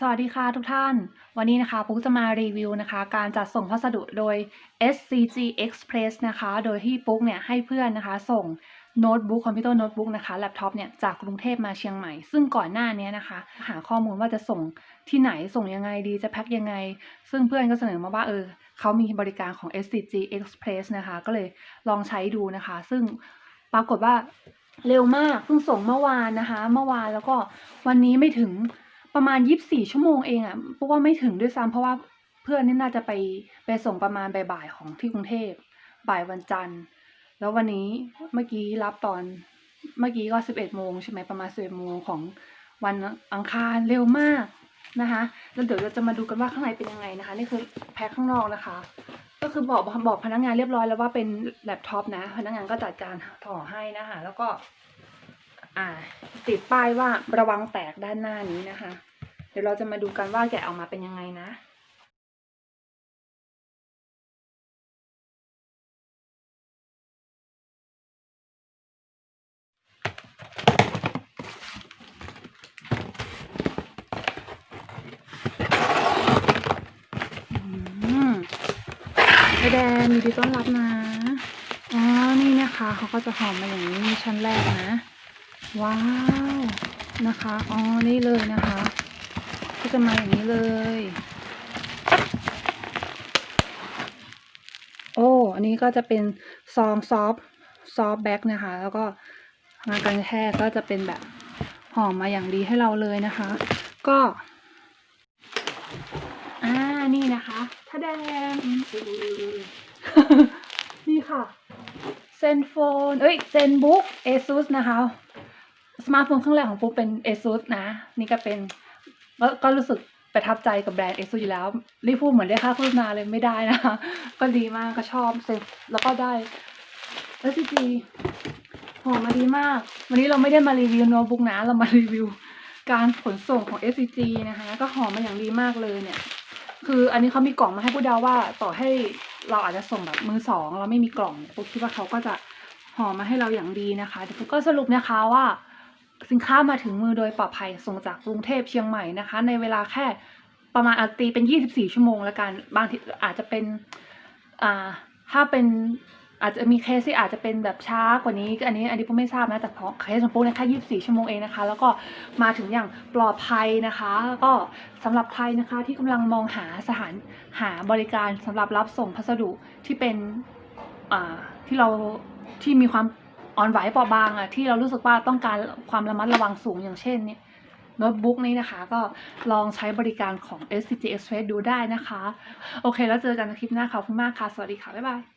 สวัสดีค่ะทุกท่าน วันนี้นะคะปุ๊กจะมารีวิวนะคะการจัดส่งพัสดุโดย SCG Express นะคะ โดยที่ปุ๊กเนี่ยให้เพื่อนนะคะ ส่งโน้ตบุ๊กคอมพิวเตอร์โน้ตบุ๊กนะคะแล็ปท็อปเนี่ยจากกรุงเทพมาเชียงใหม่ ซึ่งก่อนหน้านี้นะคะ หาข้อมูลว่าจะส่งที่ไหนส่งยังไงดีจะแพ็คยังไง ซึ่งเพื่อนก็เสนอมาว่าเออเขามีบริการของ SCG Express นะคะ ก็เลยลองใช้ดูนะคะ ซึ่งปรากฏว่าเร็วมากเพิ่งส่งเมื่อวานนะคะ เมื่อวานแล้วก็วันนี้ไม่ถึง ประมาณยี่สิบสี่ชั่วโมงเองอะ่ะเพราะว่าไม่ถึงด้วยซ้ำเพราะว่าเพื่อนนี่น่าจะไปไปส่งประมาณบ่ายๆของที่กรุงเทพบ่ายวันจันทร์ แล้ววันนี้เมื่อกี้รับตอนเมื่อกี้ก็สิบเอ็ดโมงใช่ไหมประมาณสิบเอ็ดโมงของวันอังคารเร็วมากนะคะ แล้วเดี๋ยวเราจะมาดูกันว่าข้างในเป็นยังไงนะคะ นี่คือแพ็คข้างนอกนะคะ ก็คือบอกบอกพนักงานเรียบร้อยแล้วว่าเป็นแล็ปท็อปนะ พนักงานก็จัดการถ่อให้นะคะ แล้วก็ อ่า ติดป้ายว่าระวังแตกด้านหน้านี้นะคะ เดี๋ยวเราจะมาดูกันว่าแกะออกมาเป็นยังไงนะอืมไอแดนยิดีต้อนรับนะ อ๋อ นี่นะคะ เขาก็จะหอมมาอย่างนี้มีชั้นแรกนะ ว้าว นะคะ อ๋อ นี่เลยนะคะ ก็จะมาอย่างนี้เลย โอ้ อันนี้ก็จะเป็นซองซอฟซอฟแบ็กนะคะ แล้วก็งานการแท้ก็จะเป็นแบบหอมมาอย่างดีให้เราเลยนะคะ ก็ อ่า นี่นะคะถ้าแดงนี่ค่ะเซนโฟน เอ้ย เซนบุ๊ก ASUS นะคะ สมาร์ทโฟนเครื่องแรกของปุ๊เป็น ASUS นะ นี่ก็เป็นก็ก็รู้สึกประทับใจกับแบรนด์ ASUS อยู่แล้วรีพูดเหมือนได้ค่าโฆษณาเลยไม่ได้นะคะ ก็ดีมากก็ชอบเซนแล้วก็ได้ SCG หอมมาดีมาก วันนี้เราไม่ได้มารีวิวโน้ตบุ๊กนะ เรามารีวิวการขนส่งของ SCG นะคะ ก็หอมมาอย่างดีมากเลยเนี่ย คืออันนี้เขามีกล่องมาให้ผู้เดาว่าต่อให้เราอาจจะส่งแบบมือสองเราไม่มีกล่องเนี่ยปุ๊คิดว่าเขาก็จะห่อมาให้เราอย่างดีนะคะเดี๋ยวปุ๊กก็สรุปนะคะว่า สินค้ามาถึงมือโดยปลอดภัยส่งจากกรุงเทพเชียงใหม่นะคะ ในเวลาแค่ประมาณอาตีเป็น 24 ชั่วโมงแล้วกันบางทีอาจจะเป็นอ่าถ้าเป็นอาจจะมีเคสที่อาจจะเป็นแบบช้ากว่านี้อันนี้อันนี้ปุ๊กไม่ทราบนะแต่เพราะเคสของปุ๊กเนี่ยแค่24 ชั่วโมงเองนะคะ แล้วก็มาถึงอย่างปลอดภัยนะคะแล้วก็สำหรับใครนะคะที่กำลังมองหาสถานหาบริการสำหรับรับส่งพัสดุที่เป็นที่เราที่มีความ อ่อนไหวเปราะบางอะที่เรารู้สึกว่าต้องการความระมัดระวังสูงอย่างเช่นเนี่ยโน้ตบุ๊กนี้นะคะ ก็ลองใช้บริการของ SCG Express ดูได้นะคะ โอเค แล้วเจอกันในคลิปหน้าขอบคุณมากค่ะ สวัสดีค่ะ บ๊ายบาย